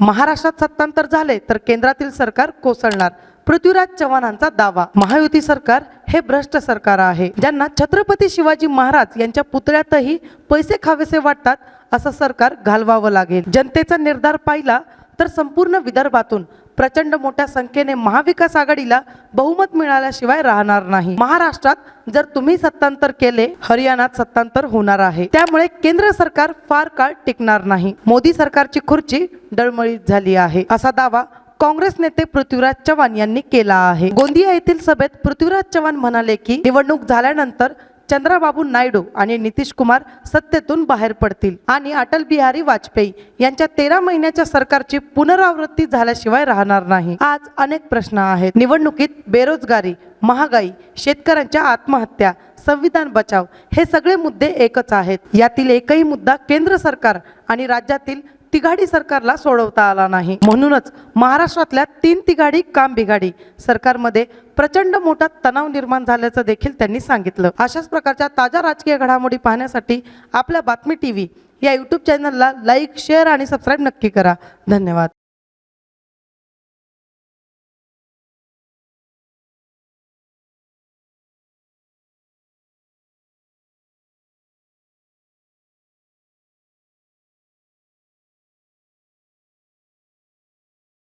महाराष्ट्रात सत्तांतर झाले तर केंद्रातील सरकार कोसळणार. पृथ्वीराज चव्हाणांचा दावा. महायुती सरकार हे भ्रष्ट सरकार आहे. ज्यांना छत्रपती शिवाजी महाराज यांच्या पुतळ्यातही पैसे खावेसे वाटतात असं सरकार घालवावं लागेल. जनतेचा निर्धार पाहिला तर संपूर्ण विदर्भातून प्रचंड मोठ्या संख्येने महाविकास आघाडीला बहुमत मिळाल्याशिवाय राहणार नाही. महाराष्ट्रात जर तुम्ही सत्तांतर केले हरियाणात सत्तांतर होणार आहे. त्यामुळे केंद्र सरकार फार काळ टिकणार नाही. मोदी सरकारची खुर्ची डळमळीत झाली आहे. असा दावा काँग्रेस नेते पृथ्वीराज चव्हाण यांनी केला आहे. गोंदिया येथील सभेत पृथ्वीराज चव्हाण म्हणाले की निवडणूक झाल्यानंतर चंद्राबाबू नायडू आणि नितीश कुमार सत्तेतून बाहेर पडतील. आणि अटल बिहारी वाजपेयी यांच्या तेरा महिन्याच्या सरकारची पुनरावृत्ती झाल्याशिवाय राहणार नाही. आज अनेक प्रश्न आहेत. निवडणुकीत बेरोजगारी महागाई शेतकऱ्यांच्या आत्महत्या संविधान बचाव हे सगळे मुद्दे एकच आहेत. यातील एकही मुद्दा केंद्र सरकार आणि राज्यातील तिघाडी सरकारला सोडवता आला नाही. म्हणूनच महाराष्ट्रातल्या तीन तिघाडी काम बिघाडी सरकारमध्ये प्रचंड मोठा तणाव निर्माण झाल्याचं देखील त्यांनी सांगितलं. अशाच प्रकारच्या ताज्या राजकीय घडामोडी पाहण्यासाठी आपल्या बातमी टी व्ही या यूट्यूब चॅनलला लाईक शेअर आणि सबस्क्राईब नक्की करा. धन्यवाद.